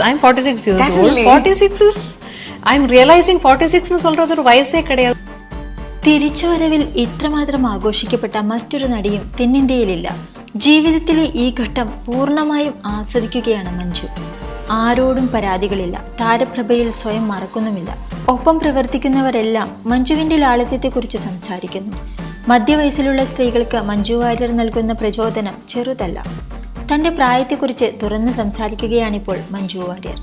I'm 46 years Definitely. old. 46 is, I'm realizing 46 ன்னு சொல்றது ஒரு வயசே கிடையாது തിരിച്ചുവരവിൽ ഇത്രമാത്രം ആഘോഷിക്കപ്പെട്ട മറ്റൊരു നടിയും തെന്നിന്ത്യയിലില്ല ജീവിതത്തിലെ ഈ ഘട്ടം പൂർണ്ണമായും ആസ്വദിക്കുകയാണ് മഞ്ജു ആരോടും പരാതികളില്ല താരപ്രഭയിൽ സ്വയം മറക്കുന്നുമില്ല ഒപ്പം പ്രവർത്തിക്കുന്നവരെല്ലാം മഞ്ജുവിന്റെ ലാളിത്യത്തെക്കുറിച്ച് സംസാരിക്കുന്നു മധ്യവയസ്സിലുള്ള സ്ത്രീകൾക്ക് മഞ്ജു വാര്യർ നൽകുന്ന പ്രചോദനം ചെറുതല്ല തന്റെ പ്രായത്തെക്കുറിച്ച് തുറന്നു സംസാരിക്കുകയാണിപ്പോൾ മഞ്ജു വാര്യർ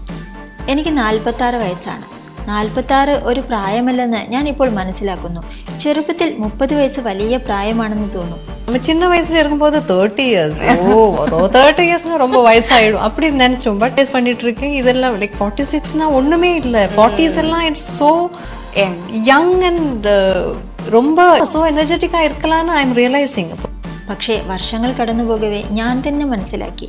എനിക്ക് നാൽപ്പത്താറ് വയസ്സാണ് നാൽപ്പത്താറ് ഒരു പ്രായമല്ലെന്ന് ഞാൻ ഇപ്പോൾ മനസ്സിലാക്കുന്നു ചെറുപ്പത്തിൽ മുപ്പത് വയസ്സ് വലിയ പ്രായമാണെന്ന് തോന്നും நம்ம சின்ன வயசுல இருக்கும்போது தேர்ட்டி இயர்ஸ் ஓ ஒரு தேர்ட்டி இயர்ஸ்னா ரொம்ப வயசாயிடும் அப்படி நினைச்சோம் பட் டேஸ் பண்ணிட்டு இருக்கேன் இதெல்லாம் லைக் ஃபார்ட்டி சிக்ஸ்னா ஒண்ணுமே இல்லை ஃபார்ட்டிஸ் எல்லாம் it's so Young. Young and ரொம்ப ஸோ எனர்ஜெட்டிக்கா இருக்கலாம்னு ஐ எம் ரியலைசிங் പക്ഷേ വർഷങ്ങൾ കടന്നുപോകവേ ഞാൻ തന്നെ മനസ്സിലാക്കി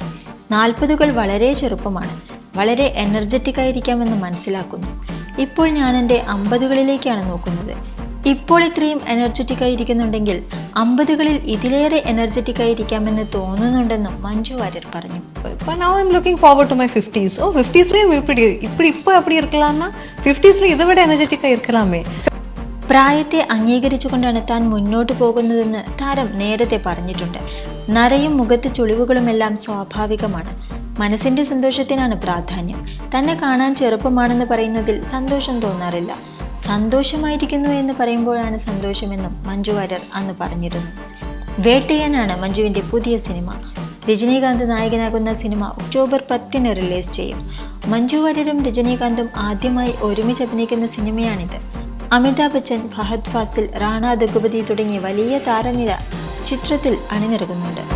നാൽപ്പതുകൾ വളരെ ചെറുപ്പമാണ് വളരെ എനർജറ്റിക് ആയിരിക്കാമെന്ന് മനസ്സിലാക്കുന്നു ഇപ്പോൾ ഞാൻ എൻ്റെ അമ്പതുകളിലേക്കാണ് നോക്കുന്നത് ഇപ്പോൾ ഇത്രയും എനർജറ്റിക് ആയിരിക്കുന്നുണ്ടെങ്കിൽ അമ്പതുകളിൽ ഇതിലേറെ എനർജറ്റിക് ആയിരിക്കാമെന്ന് തോന്നുന്നുണ്ടെന്നും മഞ്ജു വാര്യർ പറഞ്ഞു இப்போ நான் I'm looking forward to my fifties oh ஃபிஃப்டிஸ்லேயும் இப்படி இப்படி இப்போ அப்படி இருக்கலாம்னா ஃபிஃப்டிஸில் இதை விட எனர்ஜெட்டிக்காக இருக்கலாமே പ്രായത്തെ അംഗീകരിച്ചുകൊണ്ടാണ് താൻ മുന്നോട്ട് പോകുന്നതെന്ന് താരം നേരത്തെ പറഞ്ഞിട്ടുണ്ട്. നരയും മുഖത്ത് ചുളിവുകളുമെല്ലാം സ്വാഭാവികമാണ്. മനസ്സിന്റെ സന്തോഷത്തിനാണ് പ്രാധാന്യം. തന്നെ കാണാൻ ചെറുപ്പമാണെന്ന് പറയുന്നതിൽ സന്തോഷം തോന്നാറില്ല. സന്തോഷമായിരിക്കുന്നു എന്ന് പറയുമ്പോഴാണ് സന്തോഷമെന്നും മഞ്ജു വാര്യർ അന്ന് പറഞ്ഞിരുന്നു. വേട്ടയാനാണ് മഞ്ജുവിന്റെ പുതിയ സിനിമ. രജനീകാന്ത് നായകനാകുന്ന സിനിമ ഒക്ടോബർ പത്തിന് റിലീസ് ചെയ്യും. മഞ്ജു വാര്യരും രജനീകാന്തും ആദ്യമായി ഒരുമിച്ച് അഭിനയിക്കുന്ന സിനിമയാണിത്. അമിതാഭ് ബച്ചൻ ഫഹദ് ഫാസിൽ റാണ ദഗുപതി തുടങ്ങിയ വലിയ താരനിര ചിത്രത്തിൽ അണിനിരക്കുന്നുണ്ട്.